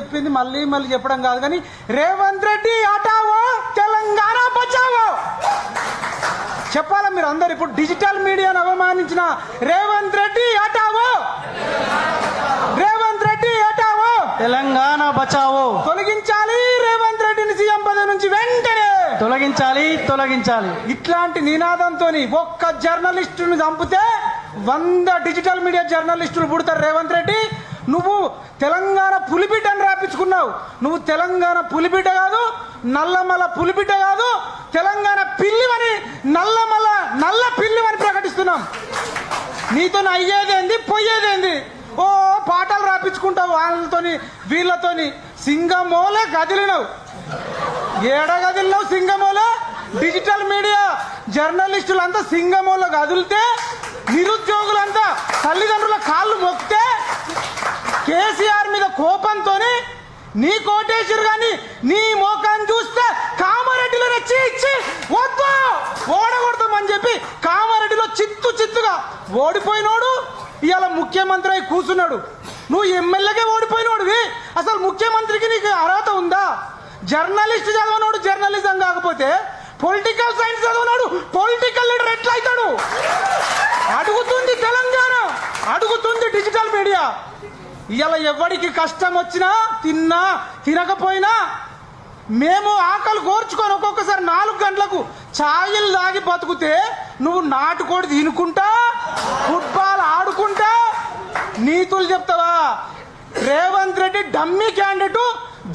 అయిపోయింది మళ్ళీ మళ్ళీ చెప్పడం కాదు కానీ రేవంత్ రెడ్డి ఆటావో తెలంగాణ బచావో. చెప్పాలా మీరు అందరు? ఇప్పుడు డిజిటల్ మీడియాను అవమానించిన రేవంత్ రెడ్డి ఆటావో? రేవంత్ రెడ్డి ఆటావో? తెలంగాణ బచావో. తొలగించాలి రేవంత్ రెడ్డిని సీఎం పదవి నుంచి వెంటనే. తొలగించాలి తొలగించాలి. ఇట్లాంటి నినాదంతో ఒక్క జర్నలిస్టుని చంపితే వంద డిజిటల్ మీడియా జర్నలిస్టులు పుడతారు రేవంత్ రెడ్డి. నువ్వు తెలంగాణ పులిబిడ్డని రాపించుకున్నావు. నువ్వు తెలంగాణ పులిబిడ్డ కాదు నల్లమల పులిబిడ్డ కాదు తెలంగాణ పిల్లివని నల్లమల నల్ల పిల్లివని ప్రకటిస్తున్నాం. నీతో అయ్యేదేంది పోయేదేంది? ఓ పాటలు రాపించుకుంటావు వాళ్ళతోని వీళ్ళతోని. సింగమోలే గదిలినవు. ఏడ గదిలినావు సింగమోలో? డిజిటల్ మీడియా జర్నలిస్టులంతా సింగమోలో కదిలితే నిరుద్యోగులంతా తల్లిదండ్రుల కాళ్ళు మొక్కితే కేసీఆర్ మీద కోపంతోనే నీ కోటేశ్వర్ గాని నీ మోకాన్ని చూస్తే కామారెడ్డిలో రెచ్చి ఇచ్చి వద్దు ఓడగొడతామని చెప్పి కామారెడ్డిలో చిత్తు చిత్తుగా ఓడిపోయినోడు ఇవాళ ముఖ్యమంత్రి అయి కూర్చున్నాడు. నువ్వు ఎమ్మెల్యేగా ఓడిపోయినోడివి అసలు ముఖ్యమంత్రికి నీకు అర్హత ఉందా? జర్నలిస్ట్ చదవనోడు జర్నలిజం కాకపోతే పొలిటికల్ సైన్స్ చదవనోడు పొలిటికల్ లీడర్ ఎట్లా అవుతాడు అడుగుతుంది తెలంగాణ అడుగుతుంది డిజిటల్ మీడియా ఇలా ఎవరికి కష్టం వచ్చినా తిన్నా తినకపోయినా మేము ఆకలి కోర్చుకొని ఒక్కొక్కసారి నాలుగు గంటలకు ఛాయలు దాగి బతుకుతే నువ్వు నాటుకోడి తినుకుంటా ఫుట్బాల్ ఆడుకుంటా నీతులు చెప్తావా? Revanth Reddy dummy candidate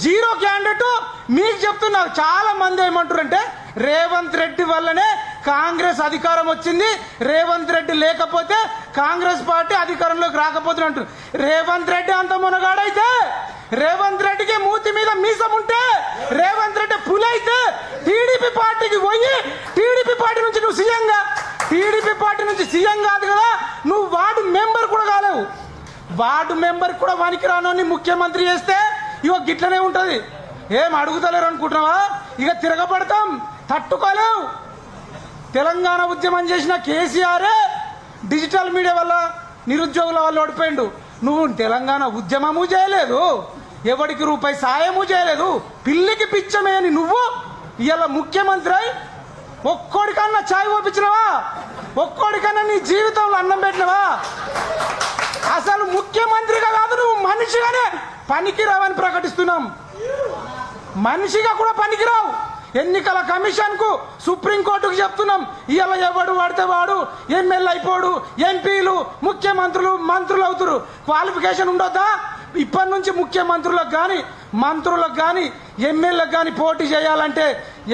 zero candidate మీకు చెప్తున్నారు చాలా మంది ఏమంటారంటే రేవంత్ రెడ్డి వల్లనే కాంగ్రెస్ అధికారం వచ్చింది రేవంత్ రెడ్డి లేకపోతే కాంగ్రెస్ పార్టీ అధికారంలోకి రాకపోతుంది అంటారు రేవంత్ రెడ్డి అంత మునగాడైతే రేవంత్ రెడ్డికి మూతి మీద మీసం ఉంటే రేవంత్ రెడ్డి పులైతే అయితే టీడీపీ పార్టీకి పోయి టీడీపీ పార్టీ నుంచి నువ్వు సీఎంగా టీడీపీ పార్టీ నుంచి సీఎం కాదు కదా నువ్వు వార్డు మెంబర్ కూడా కాలేవు. వార్డు మెంబర్ కూడా వానికి రానోని ముఖ్యమంత్రి చేస్తే ఇగో గిట్లనే ఉంటుంది. ఏం అడుగుతలేరు అనుకుంటున్నావా? ఇక తిరగబడతాం తట్టుకోలేవు. తెలంగాణ ఉద్యమం చేసిన కేసీఆరే డిజిటల్ మీడియా వల్ల నిరుద్యోగుల వల్ల ఓడిపోయిండు. నువ్వు తెలంగాణ ఉద్యమము చేయలేదు. ఎవడికి రూపాయి సాయము చేయలేదు. పిల్లికి పిచ్చమే అని నువ్వు ఇలా ముఖ్యమంత్రి అయి ఒక్కోడికన్నా ఛాయ్ ఓపించినవా? ఒక్కోడికన్నా నీ జీవితంలో అన్నం పెట్టినవా? అసలు ముఖ్యమంత్రిగా కాదు నువ్వు మనిషిగానే పనికిరావని ప్రకటిస్తున్నాం. మనిషిగా కూడా పనికిరావు. ఎన్నికల కమిషన్కు సుప్రీంకోర్టుకు చెప్తున్నాం. ఇలా ఎవడు పడితే వాడు ఎమ్మెల్యే అయిపోడు ఎంపీలు ముఖ్యమంత్రులు మంత్రులు అవుతారు క్వాలిఫికేషన్ ఉండొద్దా? ఇప్పటి నుంచి ముఖ్యమంత్రులకు కానీ మంత్రులకు కానీ ఎమ్మెల్యేలకు కానీ పోటీ చేయాలంటే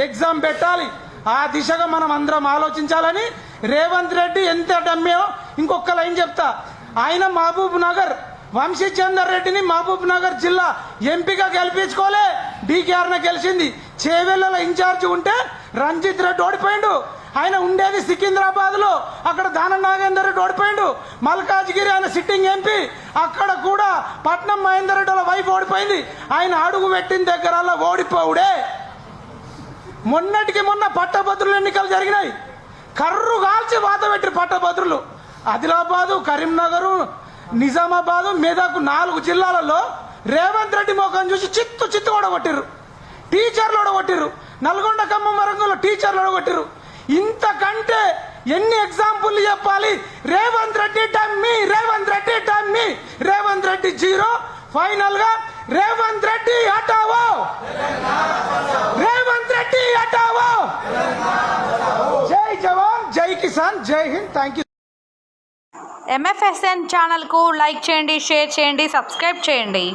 ఎగ్జామ్ పెట్టాలి. ఆ దిశగా మనం అందరం ఆలోచించాలని రేవంత్ రెడ్డి ఎంత డమ్మో ఇంకొక లైన్ చెప్తా. ఆయన మహబూబ్ నగర్ వంశీచందర్ రెడ్డిని మహబూబ్ నగర్ జిల్లా ఎంపీగా గెలిపించుకోలే. డీకేఆర్న గెలిచింది. చేవెళ్ళ ఇన్ఛార్జ్ ఉంటే రంజిత్ రెడ్డి ఓడిపోయిండు. ఆయన ఉండేది సికింద్రాబాద్లో అక్కడ దాన నాగేందర్ రెడ్డి ఓడిపోయిండు. మల్కాజ్గిరి ఆయన సిట్టింగ్ ఎంపీ. అక్కడ కూడా పట్నం మహేందర్ రెడ్డి వాళ్ళ వైఫ్ ఓడిపోయింది. ఆయన అడుగు పెట్టిన దగ్గర ఓడిపోవుడే. మొన్నటికి మొన్న పట్టభద్రుల ఎన్నికలు జరిగినాయి. కర్రు కాల్చి వాత పెట్టి పట్టభద్రులు. ఆదిలాబాదు కరీంనగరు నిజామాబాదు మెదక్ నాలుగు జిల్లాలలో రేవంత్ రెడ్డి ముఖం చూసి చిత్తు చిత్తు ఓడగొట్టిర్రు టీచర్లు ఓడగొట్టిర్రు నల్గొండ ఖమ్మం వరంగంలో టీచర్లు ఓడగొట్టిర్రు ఇంతకంటే ఎన్ని ఎగ్జాంపుల్ చెప్పాలి? Revanth Reddy dummy Revanth Reddy dummy Revanth Reddy zero ఫైనల్గా రేవంత్ రెడ్డి హటావో రేవంత్ రెడ్డి హటావో జై జవాన్ జై కిసాన్ జై హింద్. థ్యాంక్ యూ ఎంఎఫ్ఎస్ఎన్ ఛానల్కు లైక్ చేయండి షేర్ చేయండి సబ్స్క్రైబ్ చేయండి.